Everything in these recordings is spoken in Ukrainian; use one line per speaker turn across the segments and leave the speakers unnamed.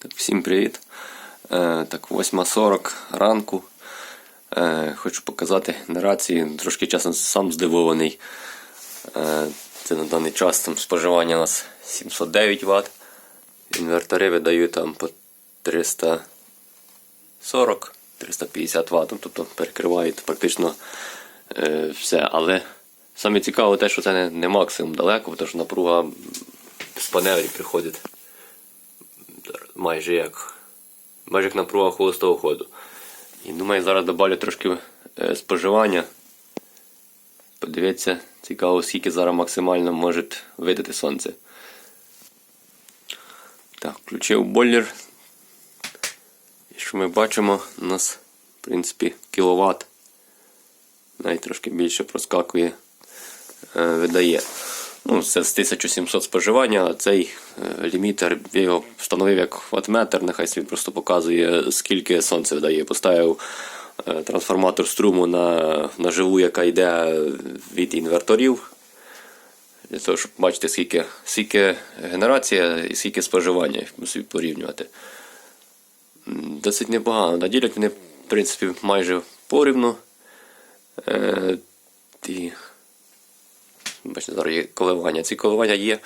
Так, всім привіт. Е, так, 8.40 ранку. Е, хочу показати генерації. Трошки часом сам здивований. Е, це на даний час там споживання у нас 709 Вт. Інвертори видають там по 340 350 Вт. Тобто перекривають практично е, все. Але саме цікаво те, що це не, не максимум далеко, тому що напруга з панелі приходить майже як майже як напруга холостого ходу. І думаю, зараз добавлю трошки е, споживання. Подивіться, цікаво, скільки зараз максимально може видати сонце. Так, включив бойлер. І що ми бачимо, у нас, в принципі, кіловат. Навіть трошки більше проскакує, е, видає. Ну, це з 1700 споживання, цей е, лімітер його встановив як ватметр, нехай він просто показує, скільки сонце видає. Поставив е, трансформатор струму на, на живу, яка йде від інверторів. Для того, щоб бачити, скільки, скільки генерація і скільки споживання, собі порівнювати. Досить непогано. Наділять вони, в принципі, майже порівну. Е, Бачите, зараз є коливання. Ці коливання є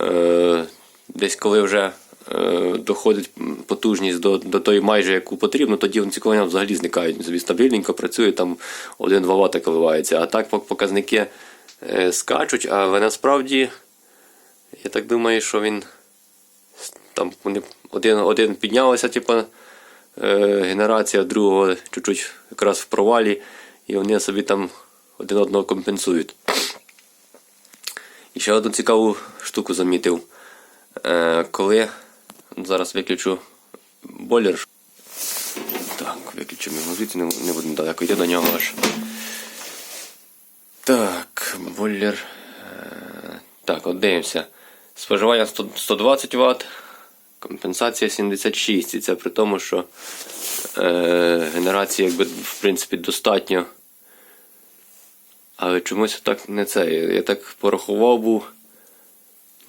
е, десь коли вже е, доходить потужність до, до тої майже яку потрібно, тоді ці коливання взагалі зникають. Собі стабільненько працює, там 1-2 Вт коливається. А так показники е, скачуть, але насправді я так думаю, що він там один, один піднялася, типу, е, генерація, другого чуть-чуть якраз в провалі, і вони собі там один одного компенсують. І ще одну цікаву штуку замітив. Е, коли зараз виключу бойлер. Так, виключимо його звідси, не, будемо далеко йти до нього аж. Так, бойлер. Е, так, от дивимося. Споживання 100, 120 Вт, компенсація 76. І це при тому, що е, генерації якби, в принципі достатньо. Але чомусь так не це. Я так порахував був.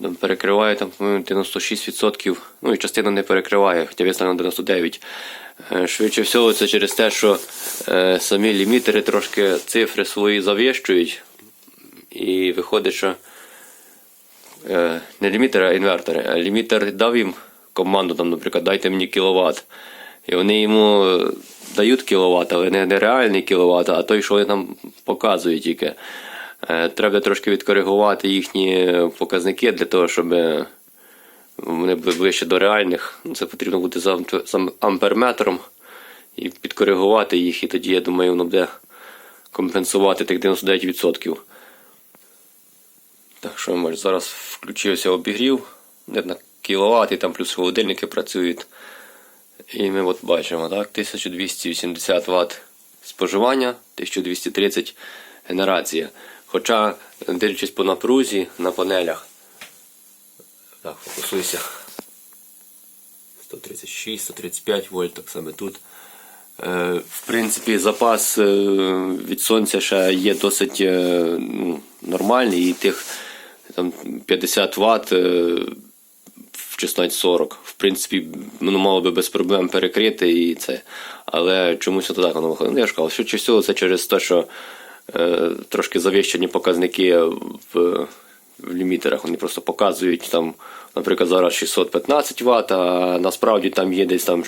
Там перекриває там, 96%. Ну і частина не перекриває, хоча виставлено 99%. Е, Швидше всього, це через те, що е, самі лімітери трошки цифри свої завищують. І виходить, що е, не лімітери, а інвертори. А лімітер дав їм команду, там, наприклад, дайте мені кіловат. І вони йому е, дають кіловат, але не, реальний кіловат, а той, що вони там показують тільки. Е, Треба трошки відкоригувати їхні показники для того, щоб е, вони були ближче до реальних. Ну, Це потрібно буде за амперметром і підкоригувати їх, і тоді, я думаю, воно буде компенсувати тих 99%. Так що може, зараз включився обігрів на кіловат, і там плюс холодильники працюють. І ми от бачимо, так, 1280 Вт споживання, 1230 генерація. Хоча, дивлячись по напрузі на панелях. Так, фокусуйся. 136, 135 вольт, так само тут. Е, В принципі, запас е, від сонця ще є досить е, ну, нормальний, і тих там, 50 Вт в 1640. В принципі, воно мало би без проблем перекрити і це. Але чомусь так воно виходить. Ну, я ж кажу, що чи це через те, що е, трошки завищені показники в, в лімітерах. Вони просто показують там, наприклад, зараз 615 Вт, а насправді там є десь там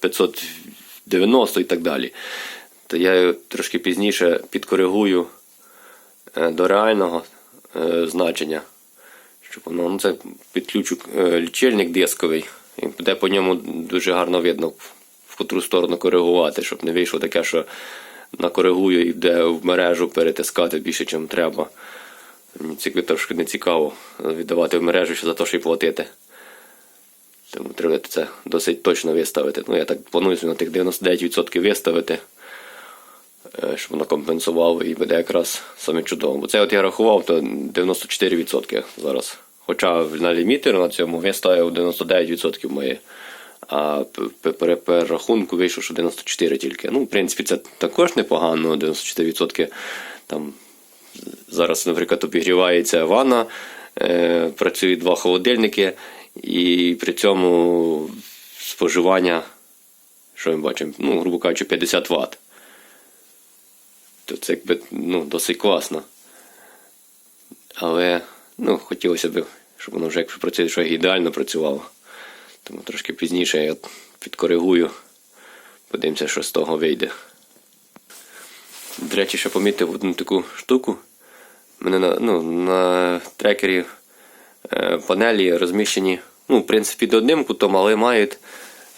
590 і так далі. То я трошки пізніше підкоригую е, до реального е, значення. Щоб воно, ну це підключу е, лічильник дисковий, і буде по ньому дуже гарно видно, в котру сторону коригувати, щоб не вийшло таке, що накоригую і буде в мережу перетискати більше, ніж треба. Мені трошки не цікаво віддавати в мережу ще за те, що й платити. Тому треба це досить точно виставити. Ну, я так планую на тих 99% виставити, е, щоб воно компенсувало і буде якраз саме чудово. Бо це от я рахував, то 94% зараз. Хоча на лімітер на цьому виставив 99% моє. А при рахунку вийшло, що 94 тільки. Ну, в принципі, це також непогано, 94% там зараз, наприклад, обігрівається ванна, е, працюють два холодильники, і при цьому споживання, що ми бачимо, ну, грубо кажучи, 50 Вт. То це якби ну, досить класно. Але ну, хотілося б, щоб воно вже як працює, що ідеально працювало. Тому трошки пізніше я підкоригую. Подивимося, що з того вийде. До речі, ще помітив одну таку штуку. Мене на, ну, на трекері е, панелі розміщені, ну, в принципі, під одним кутом, але мають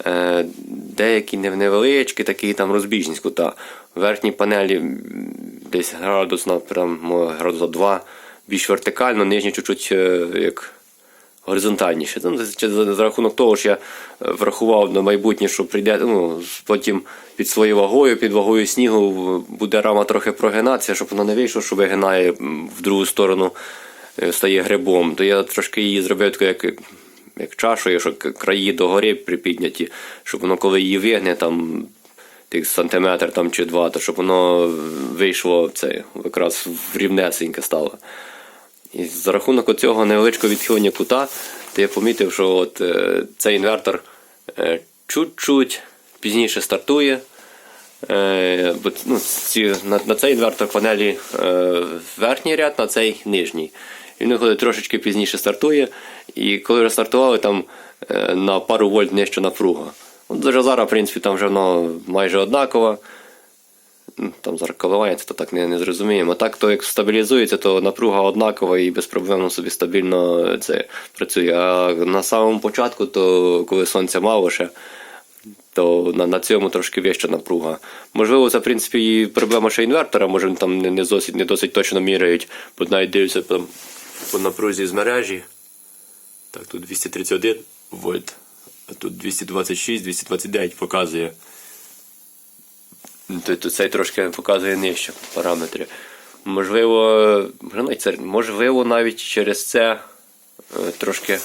е, деякі невеличкі такі там розбіжність кута. В верхній панелі десь градус на прям, градуса 2 більш вертикально, нижні чуть-чуть е, як горизонтальніше. Ну, за, рахунок того, що я е, врахував на майбутнє, що прийде, ну, потім під своєю вагою, під вагою снігу буде рама трохи прогинатися, щоб вона не вийшло, що вигинає в другу сторону, е, стає грибом. То я трошки її зробив таку, як, як чашою, що краї догори припідняті, щоб воно коли її вигне, там тих сантиметр там, чи два, то щоб воно вийшло це, якраз в рівнесеньке стало. І за рахунок цього невеличкого відхилення кута, то я помітив, що от, е, цей інвертор е, чуть-чуть пізніше стартує. Е, бо, ну, ці, на, на цей інвертор панелі е, верхній ряд, на цей нижній. І він виходить трошечки пізніше стартує. І коли вже стартували, там е, на пару вольт нижча напруга. От вже зараз, в принципі, там вже воно майже однаково. Там зараз то так не, не зрозуміємо. Так, то як стабілізується, то напруга однакова і безпроблемно собі стабільно це працює. А на самому початку, то коли сонця мало ще, то на, на цьому трошки вища напруга. Можливо, це в принципі і проблема ще інвертора, може там не, не, досить, не досить точно міряють, бо навіть дивлюся там, по напрузі з мережі. Так, тут 231 вольт, а тут 226, 229 показує. То, то цей трошки показує нижче параметри. Можливо, можливо, навіть через це е, трошки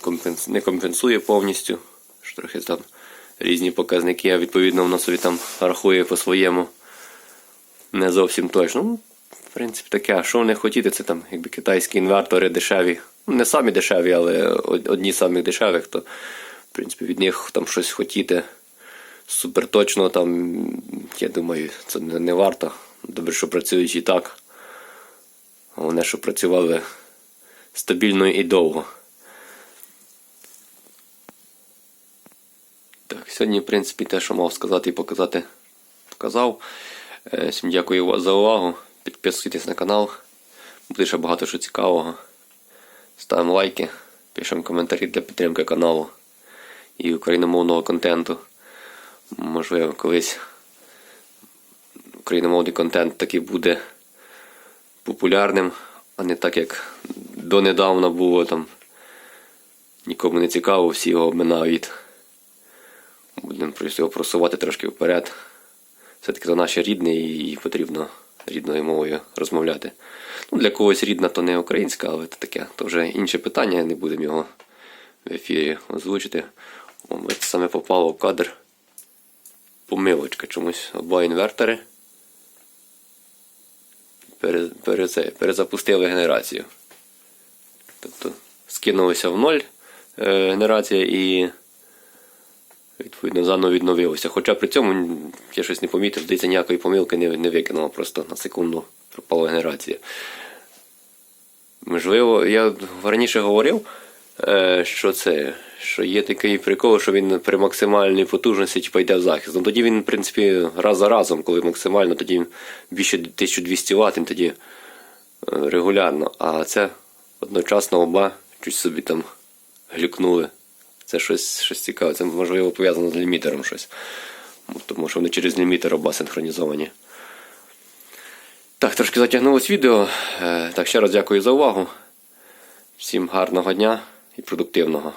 компенс... не компенсує повністю. Що трохи там різні показники, а відповідно воно собі там рахує по-своєму. Не зовсім точно. Ну, в принципі, таке. А що вони хотіти, це там якби китайські інвертори дешеві. Ну, не самі дешеві, але одні з самих дешевих, то в принципі від них там щось хотіти супер точно там, я думаю, це не, не варто. Добре, що працюють і так. Головне, що працювали стабільно і довго. Так, сьогодні, в принципі, те, що мав сказати і показати, показав. Е, Всім дякую за увагу. Підписуйтесь на канал. Буде ще багато що цікавого. Ставимо лайки, пишемо коментарі для підтримки каналу і україномовного контенту. Можливо, колись україномовний контент таки буде популярним, а не так, як донедавна було там. Нікому не цікаво, всі його обминають. Будемо його просувати трошки вперед. Все-таки то наше рідне і потрібно рідною мовою розмовляти. Ну, для когось рідна, то не українська, але це таке, то вже інше питання, не будемо його в ефірі озвучити. О, це саме попало в кадр помилочка чомусь оба інвертори. Перезапустили генерацію. Тобто скинулося в ноль е, генерація і відповідно заново відновилося. Хоча при цьому я щось не помітив, здається, ніякої помилки не, не викинуло, просто на секунду пропала генерація. Можливо, я раніше говорив, е, що це, що є такий прикол, що він при максимальній потужності типу, йде в захист. Ну, тоді він, в принципі, раз за разом, коли максимально, тоді більше 1200 Вт, він тоді е, регулярно. А це одночасно оба чуть собі там глюкнули. Це щось, щось цікаве. Це можливо пов'язано з лімітером щось. Тому що вони через лімітер оба синхронізовані. Так, трошки затягнулось відео. Е, Так, ще раз дякую за увагу. Всім гарного дня і продуктивного.